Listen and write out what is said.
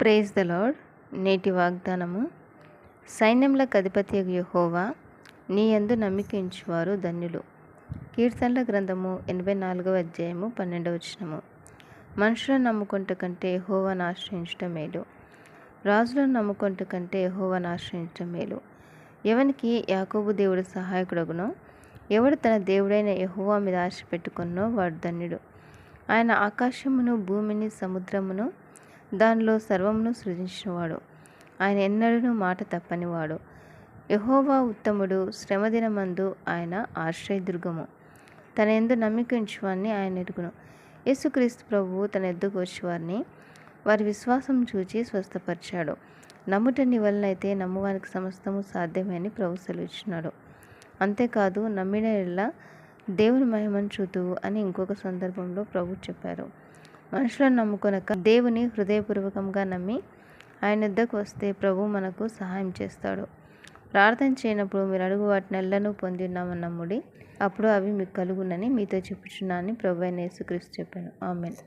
Praise the lord నేటి వాగ్దానము సైన్యములకు అధిపతి యహోవా నీ యందు నమ్మికించువారు ధన్యులు. కీర్తనల గ్రంథము ఎనభై నాలుగవ అధ్యాయము పన్నెండవ వచనము. మనుషులను నమ్ముకుంట కంటే యహోవాను ఆశ్రయించడం మేలు. రాజులను నమ్ముకుంట కంటే యహోవాను ఆశ్రయించడం మేలు. ఎవనికి యాకోబు దేవుడు సహాయకుడగునో ఎవడు తన దేవుడైన యహోవా మీద ఆశ పెట్టుకున్నో వాడు ధన్యుడు. ఆయన ఆకాశమును భూమిని సముద్రమును దానిలో సర్వమును సృజించినవాడు. ఆయన ఎన్నడూ మాట తప్పనివాడు. యహోవా ఉత్తముడు శ్రమదినమందు ఆయన ఆశ్రయదుర్గము. తన ఎందు నమ్మికించువాన్ని ఆయన ఎరుగును. యేసుక్రీస్తు ప్రభువు తన ఎద్దుకు వచ్చేవారిని వారి విశ్వాసం చూచి స్వస్థపరిచాడు. నమ్ముటని వలనైతే నమ్మువానికి సమస్తము సాధ్యమని ప్రభు సెలవిచ్చినాడు. అంతేకాదు నమ్మిన దేవుని మహిమను చూతువు అని ఇంకొక సందర్భంలో ప్రభు చెప్పారు. మనుషులను నమ్ముకొనక దేవుని హృదయపూర్వకంగా నమ్మి ఆయన యుద్ధకు వస్తే ప్రభు మనకు సహాయం చేస్తాడు. ప్రార్థన చేయనప్పుడు మీరు అడుగు వాటిని నెలను పొంది ఉన్నామని నమ్ముడి అప్పుడు అవి మీకు కలుగునని మీతో చెప్పుచున్నానని ప్రభు అయిన యేసుక్రీస్తు చెప్పాను ఆమెన్.